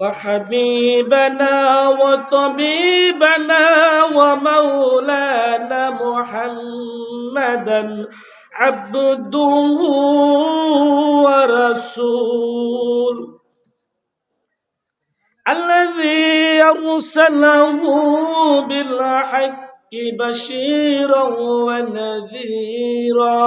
وحبيبنا وطبيبنا ومولانا محمدا عبده ورسول. الذي أرسله بالحق بشيرا ونذيرا.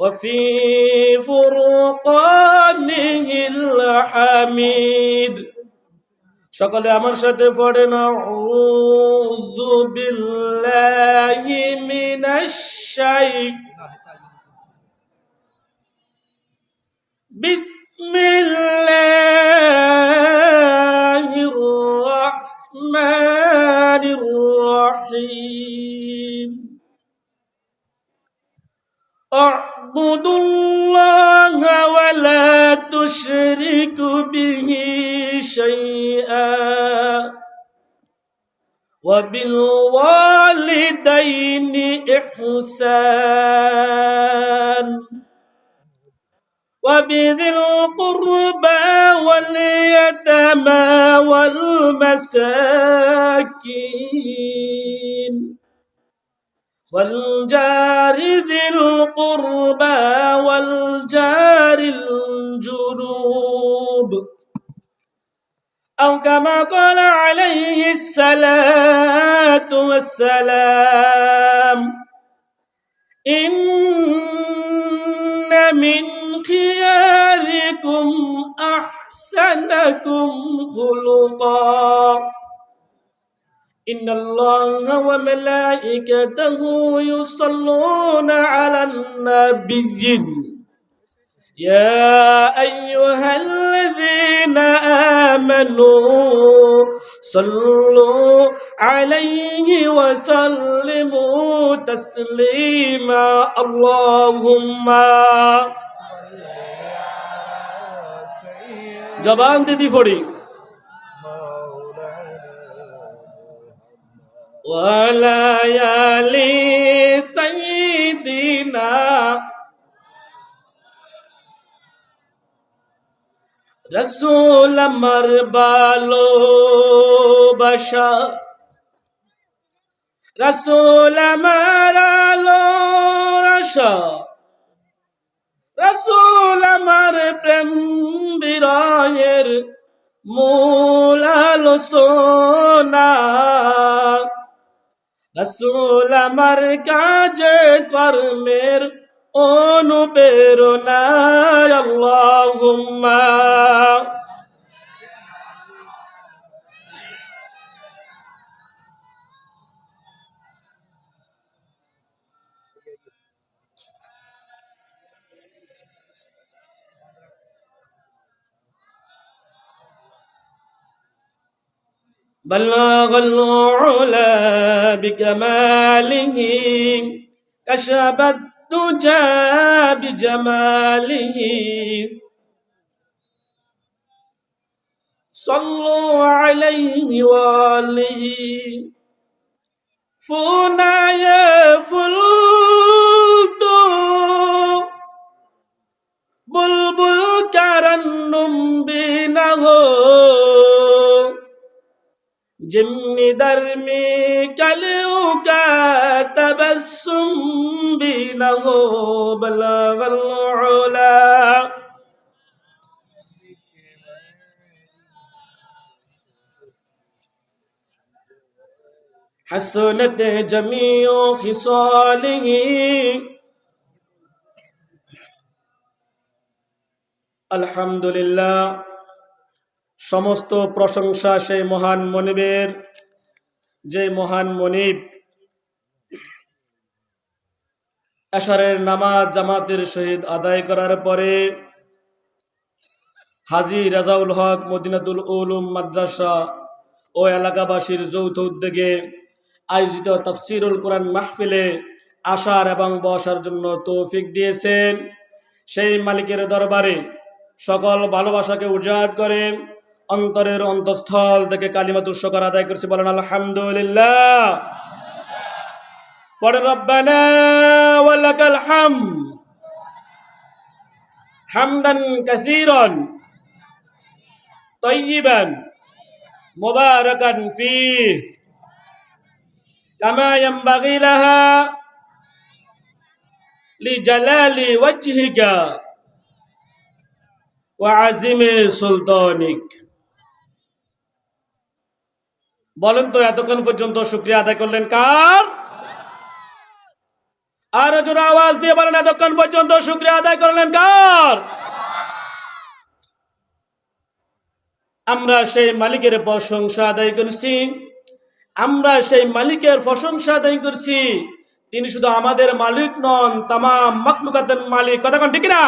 وفي فرقانه الحميد সকলে আমার সাথে পড়েন আউযু বিল্লাহি মিনাশ শাইতানির বিসমিল্লাহির রহমানির রহিম اعبدوا الله ولا تشرك به شيئا وبالوالدين إحسان وبذي القربى واليتامى والمساكين والجار ذي القربى والجار الجنوب. أو كما قال عليه الصلاة والسلام إن من خياركم أحسنكم خلقا. إن الله وملائكته يصلون على النبي يا أيها الذين آمنوا صلوا عليه وسلموا تسليما اللهم جبان دي فوري ওয়ালায়ালি সাইদিনা রসুল আমার বালো বাসা রসুল আমার আলো রসা রসুল আমার প্রেম বিরয়ের মূল আলোচনা। রসুল আমার কাজে কর্মের অনুপ্রেরণা আল্লাহুম্মা بل ما غلوا علا بكماله كشف الدجى بجماله. صلوا عليه وآله. فونا يا فلتو بلبل كان জিম্মি দরমি কলিউ কা তবসুম বিনাহো বলগল উলা حسنت جميع خصاله আলহামদুলিল্লাহ সমস্ত প্রশংসা সেই মহান মনিবের। যে মহান মনিব এশারের নামাজ জামাতের সহিত আদায় করার পরে হাজি রাজাউল হক মদিনাতুল উলুম মাদ্রাসা ও এলাকাবাসীর যৌথ উদ্যোগে আয়োজিত তাফসিরুল কোরআন মাহফিলে আসার এবং বসার জন্য তৌফিক দিয়েছেন। সেই মালিকের দরবারে সকল ভালোবাসাকে উজাড় করে অন্তরের অন্তঃস্থল থেকে কালিমাতুর শকর আদায় করছি বলেন আলহামদুলিল্লাহ পরে রব্বানা ওয়ালাকাল হাম হামদান কাসীরান طيبا مباركا فيه كما ينبغي لها لجلال وجهك وعزم سلطانك বলেন তো, এতক্ষণ পর্যন্ত শুক্রিয়া আদায় করলেন কার? আর জোরে আওয়াজ দিয়ে বলেন, এতক্ষণ পর্যন্ত শুক্রিয়া আদায় করলেন কার? আমরা সেই মালিকের প্রশংসা আদায় করছি, আমরা সেই মালিকের প্রশংসা আদায় করছি। তিনি শুধু আমাদের মালিক নন তাম মকলুকাতের মালিক। কথা কোন, ঠিক না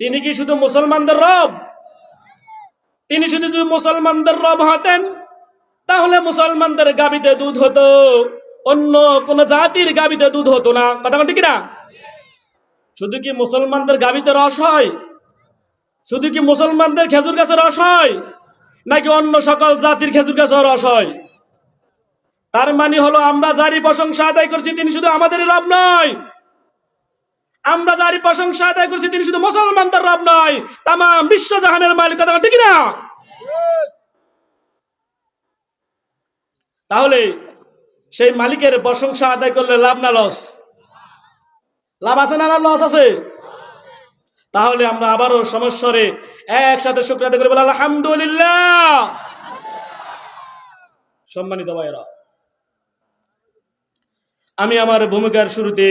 তিনি কি শুধু মুসলমানদের রব? তিনি শুধু যদি মুসলমানদের রব হতেন, তাহলে মুসলমানদের গাবিতে দুধ হতো। অন্য কোন জাতির গাবিতে দুধ হতো না। কথা ঠিক না শুধু কি মুসলমানদের গাবিতে রস হয়? শুধু কি মুসলমানদের খেজুর গাছের রস হয়? নাকি অন্য সকল জাতির খেজুর গাছের রস হয়? তার মানে হলো আমরা যারই প্রশংসা আদায় করছি, তিনি শুধু আমাদের রব নয়। আমরা যারই প্রশংসা আদায় করছি, তিনি শুধু মুসলমানদের রব নয় তাম বিশ্ব জাহানের মালিক কথা ঠিক না তাহলে সেই মালিকের প্রশংসা আদায় করলে লাভ না লস লাভ আছে না না লস আছে? তাহলে আমরা আবারও সমস্যরে একসাথে আদায় করে বলে, আলহামদুলিল্লাহ। সম্মানিত ভাইয়েরা, আমি আমার ভূমিকার শুরুতে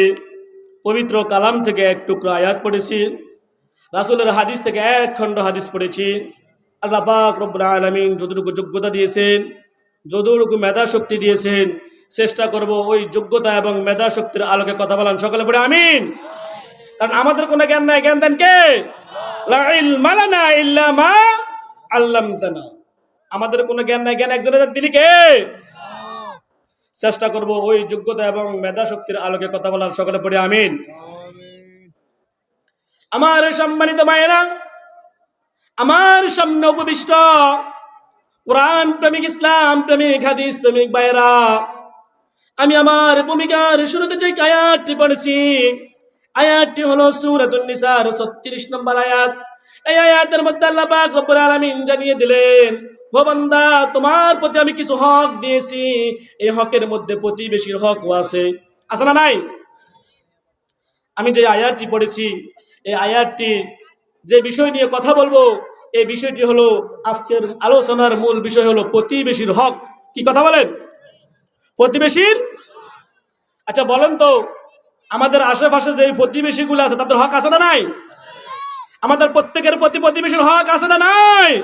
পবিত্র কালাম থেকে এক টুকরো আয়াত পড়েছি। রাসুলের হাদিস থেকে এক খণ্ড হাদিস পড়েছি। আল্লাহ পাক রব্বুল আলমিন যতটুকু যোগ্যতা দিয়েছেন, যতটুকু মেধা শক্তি দিয়েছেন, চেষ্টা করব ওই যোগ্যতা এবং মেধা শক্তির আলোকে কথা বলান। সকলে পড়ে আমিন। কারণ আমাদের কোনো জ্ঞান নাই। জ্ঞান দেন কে? আল্লামতানা। আমাদের কোনো জ্ঞান নাই। জ্ঞান একজনের দেন তিনি কে? চেষ্টা করব ওই যোগ্যতা এবং মেধা শক্তির আলোকে কথা বলার। সকলে পড়ে আমিন। আমার সম্মানিত মায়েরা, আমার সামনে উপবিষ্ট কোরআন প্রেমিক, ইসলাম প্রেমিক, হাদিস প্রেমিক ভাইয়েরা আমি আমার ভূমিকার শুরুতে যে আয়াতটি পড়েছি, আয়াতটি হলো সূরাতুন নিসার 36 নম্বর আয়াত। এই আয়াতের মধ্যে আল্লাহ পাক রব্বুল আলামিন জানিয়ে দিলেন ও বান্দা, তোমার প্রতি আমি কিছু হক দিয়েছি। এই হকের মধ্যে প্রতিবেশীর হকও আছে। আছে না নাই? আমি যে আয়াতটি পড়েছি, এই আয়াতটি যে বিষয় নিয়ে কথা বলব, এই বিষয়টি হলো আজকের আলোচনার মূল বিষয় হলো প্রতিবেশীর হক। কি কথা বলেন? প্রতিবেশীর? আচ্ছা বলেন তো, আমাদের আশেপাশে যে প্রতিবেশীগুলো আছে, তাদের হক আছে না নাই? আমাদের প্রত্যেকের প্রতি প্রতিবেশীর হক আছে না নাই?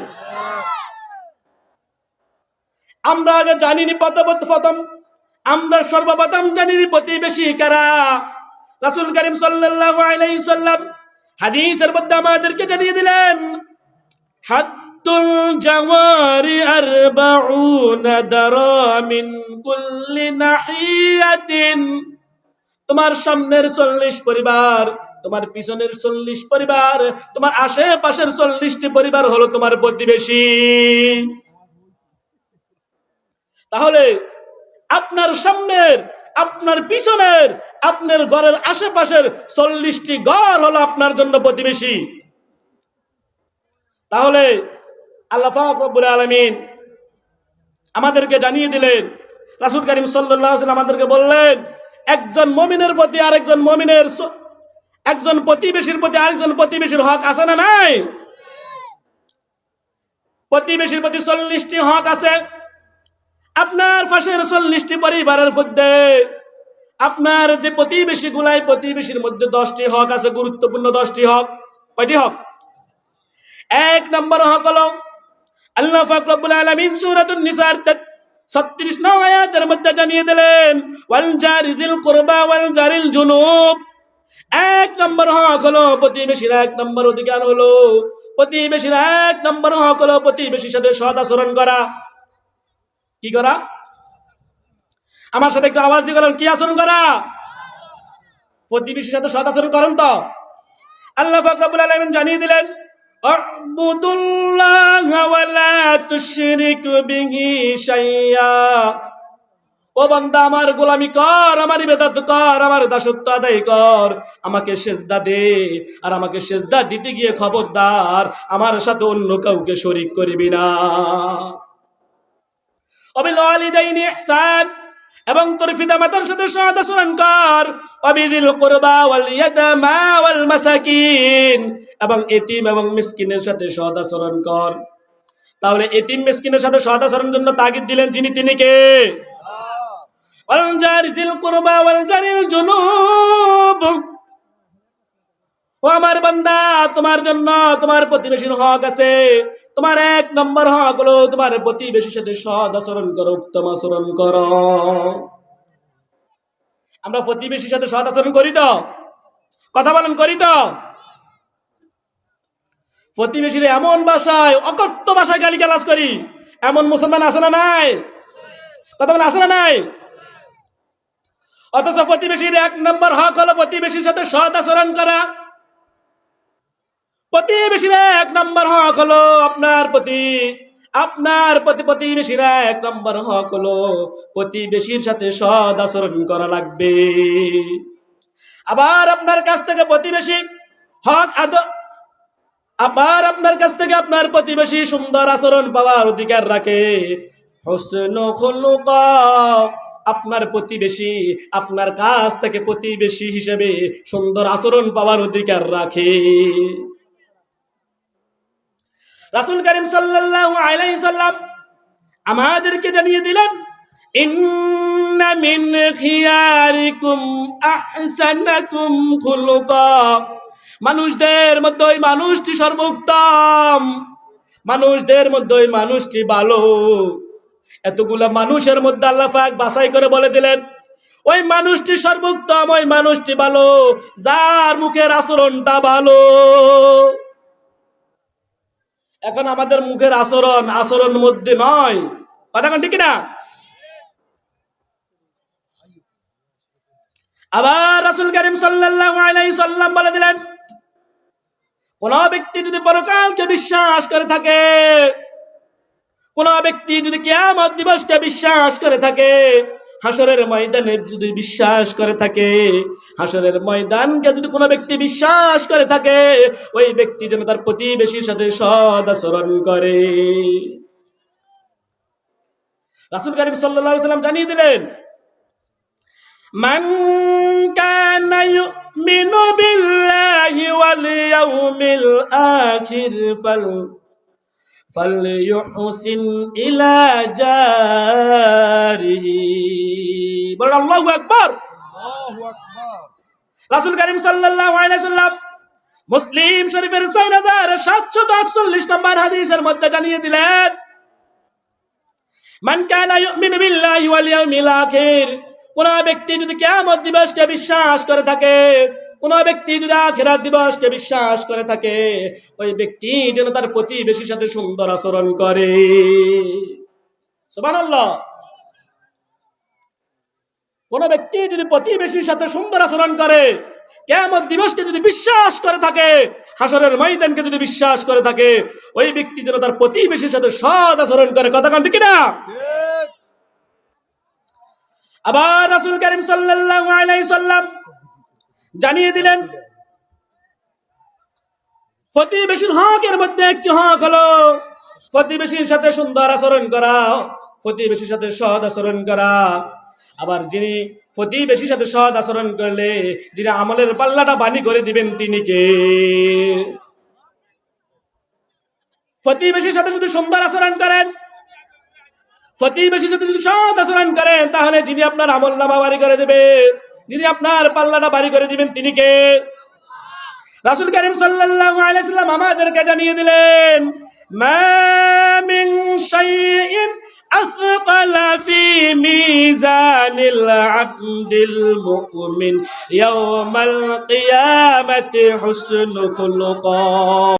আমরা আগে জানিনি প্রথম। আমরা সর্বপ্রথম জানিনি প্রতিবেশী কারা। রাসুল করিম সাল্লাহ আলাইসাল্লাম হাদিসের মধ্যে আমাদেরকে জানিয়ে দিলেন হাতুল জাওয়ারি আরবাউনা দারামিন কুল্লি নাহিয়াতিন। তোমার সামনের চল্লিশ পরিবার, তোমার পিছনের চল্লিশ পরিবার, তোমার আশেপাশের চল্লিশটি পরিবার হলো তোমার প্রতিবেশী। তাহলে আপনার সামনের, আপনার পিছনের, আপনার ঘরের আশেপাশের চল্লিশটি ঘর হলো আপনার জন্য প্রতিবেশী। তাহলে আল্লাহ রব্বুল আলমিন আমাদেরকে জানিয়ে দিলেন, রাসুল করিম সাল্লাহ আমাদেরকে বললেন, একজন মমিনের প্রতি আরেকজন মমিনের একজন প্রতিবেশীর প্রতি আরেকজন প্রতিবেশীর হক আছে না নাই? প্রতিবেশীর প্রতি চল্লিশটি হক আছে। আপনার পাশের চল্লিশটি পরিবারের মধ্যে আপনার যে প্রতিবেশী গুলাই, প্রতিবেশীর মধ্যে দশটি হক আছে, গুরুত্বপূর্ণ দশটি হক। কয়টি হক? এক নম্বর হক হলো আল্লাহ ফাকরুল আলমিন সুরাতুন নিসার 36 নং আয়াতের মধ্যে জানিয়ে দিলেন, ওয়াল জারিজিল কুরবা ওয়াল জুনুব। এক নম্বর হক হলো প্রতিবেশীর এক নম্বর অধিকার হলো, প্রতিবেশীর এক নম্বর হক হলো প্রতিবেশীর সাথে সদ আচরণ করা। কি করা? আমার সাথে একটু আওয়াজ দিয়ে গেলেন কি আচরণ করা? প্রতিবেশীর সাথে সদ আচরণ করেন তো। আল্লাহ ফকরাবুল আলমিন জানিয়ে দিলেন ও বন্দা, আমার গোলামি কর, আমার বেদাত কর, আমার দাসত্ব আদায় কর, আমাকে সেজদা দে, আর আমাকে সেজদা দিতে গিয়ে খবরদার, আমার সাথে অন্য কাউকে শরিক করিবি না। অবিল ইহসান। এবং তোর পিতামাতার সাথে সৎ আচরণ কর। অবিদিল কুরবা ওয়াল ইয়াতামা ওয়াল মাসাকিন। এবং এতিম এবং মিসকিনের সাথে সৎ আচরণ কর। তাহলে এতিম মিসকিনের সাথে সৎ আচরণের জন্য তাগিদ দিলেন যিনি, তিনি কে? ওয়াল জারিজিল কুরবা ওয়াল জারিল জুনুব। ও আমার বান্দা, তোমার জন্য তোমার প্রতিবেশীর হক আছে। তোমার এক নম্বর হক হলো তোমার প্রতিবেশীর সাথে সদ আচরণ করো, উত্তম আচরণ করো। আমরা প্রতিবেশীর সাথে সদ আচরণ করি তো? কথা বলেন, করি তো? প্রতিবেশীর এমন ভাষায়, অকথ্য ভাষায় গালি গালাজ করি। এমন মুসলমান আছে না নাই? কথা বলে আছে না নাই? অথচ প্রতিবেশীর এক নম্বর হক হলো প্রতিবেশীর সাথে সদ আচরণ করা। প্রতিবেশীরা এক নম্বর হক হলো আপনার প্রতি। আপনার প্রতি প্রতিবেশীরা এক নম্বর হক হলো প্রতিবেশীর সাথে সদ আচরণ করা লাগবে। আবার আপনার কাছ থেকে প্রতিবেশী হক আদ আবার আপনার কাছ থেকে আপনার প্রতিবেশী সুন্দর আচরণ পাওয়ার অধিকার রাখে। হোসেন আপনার প্রতিবেশী আপনার কাছ থেকে প্রতিবেশী হিসেবে সুন্দর আচরণ পাওয়ার অধিকার রাখে। রাসুল করিম সাল্লাল্লাহু আলাইহি সাল্লাম আমাদেরকে জানিয়ে দিলেন, ইন্না মিন খিয়ারিকুম আহসানাকুম খুলুকা। মানুষদের মধ্যে ওই মানুষটি সর্বোত্তম, মানুষদের মধ্যে ওই মানুষটি ভালো। এতগুলা মানুষের মধ্যে আল্লাহ পাক বাছাই করে বলে দিলেন, ওই মানুষটি সর্বোত্তম, ওই মানুষটি ভালো, যার মুখের আচরণটা ভালো। এখন আমাদের মুখের আচরণ আচরণ মধ্যে নয়। কথা ঠিক না আবার রাসুল করিম সাল্লাম বলে দিলেন, কোন ব্যক্তি যদি পরকালকে বিশ্বাস করে থাকে, কোন ব্যক্তি যদি কিয়ামত দিবসকে বিশ্বাস করে থাকে হাসরের ময়দানের যদি বিশ্বাস করে থাকে হাসরের ময়দানকে যদি কোনো ব্যক্তি বিশ্বাস করে থাকে, ওই ব্যক্তি যেন তার প্রতিবেশীর সাথে সদ আচরণ করে। রাসুল করিম সাল্লা সাল্লাম জানিয়ে দিলেন, মান কানা ইউমিনু বিল্লাহি ওয়াল ইয়াউমিল আখির, ফাল فليحسن إلى جاره বলেন আল্লাহু আকবার রাসূল করিম সাল্লাল্লাহু আলাইহি সাল্লাম মুসলিম শরীফের 6748 নম্বর হাদিসের মধ্যে জানিয়ে দিলেন মান কানা ইউমিনু বিল্লাহি ওয়াল ইয়াউমিল আখির কোন ব্যক্তি যদি কিয়ামত দিবসকে বিশ্বাস করে থাকে কোন ব্যক্তি যদি আখেরাত দিবসকে বিশ্বাস করে থাকে ওই ব্যক্তি যেন তার প্রতিবেশীর সাথে সুন্দর আচরণ করে। সুবহানাল্লাহ। কোন ব্যক্তি যদি প্রতিবেশীর সাথে সুন্দর আচরণ করে কেমন দিবসকে যদি বিশ্বাস করে থাকে হাসরের ময়দানকে যদি বিশ্বাস করে থাকে ওই ব্যক্তি যেন তার প্রতিবেশীর সাথে সৎ আচরণ করে। কথা কান ঠিক না আবার রাসূল করিম সাল্লাল্লাহু আলাইহি সাল্লাম জানিয়ে দিলেন, প্রতিবেশীর হকের মধ্যে একটি হক হলো প্রতিবেশীর সাথে সুন্দর আচরণ করা, প্রতিবেশীর সাথে সৎ আচরণ করা। আবার যিনি প্রতিবেশীর সাথে সৎ আচরণ করলে, যিনি আমলের পাল্লাটা বানি করে দিবেন, তিনি কে? প্রতিবেশীর সাথে যদি সুন্দর আচরণ করেন, প্রতিবেশীর সাথে যদি সৎ আচরণ করেন, তাহলে যিনি আপনার আমল নামা বাড়ি করে দেবে যিনি আপনার পাল্লাটা বাড়ি করে দিবেন তিনি কে রাসুল করিম সাল্লাল্লাহু আলাইহি সাল্লাম আমাদেরকে জানিয়ে দিলেন মা মিন শাইইন أثقل في ميزان العبد المؤمن يوم القيامة حسن خلقا